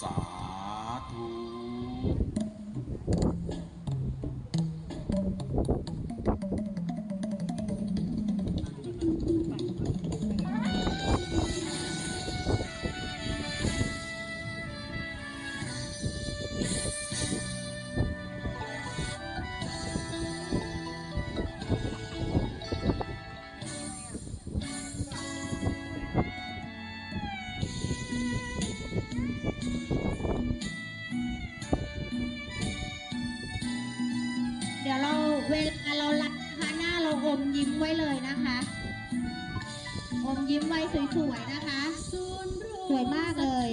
สาธุ อมยิ้มไว้เลยนะคะ อมยิ้มไว้สวยๆนะคะ สวยมากเลย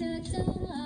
da da da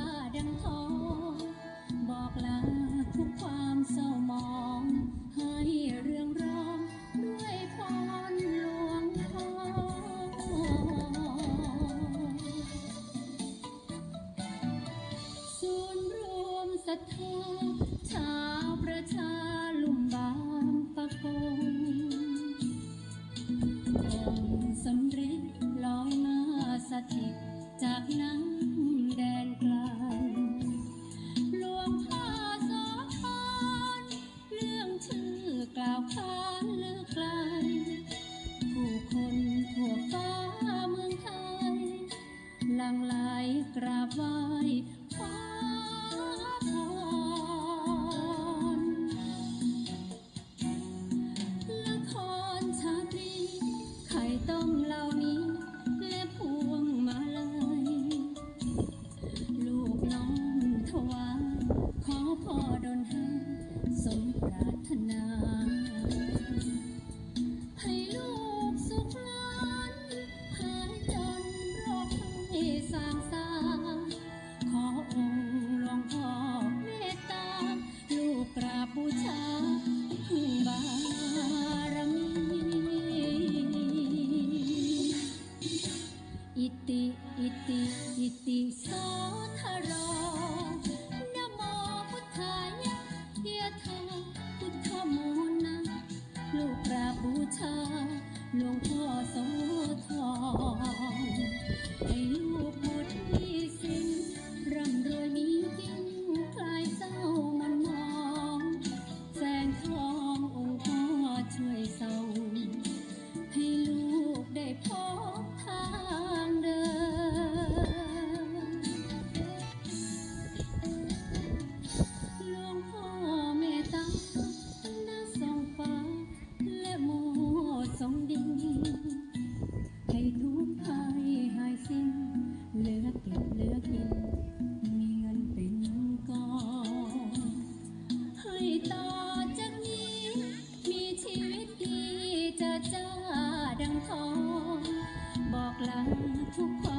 I'm tu paz.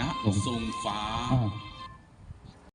ณทรงฟ้า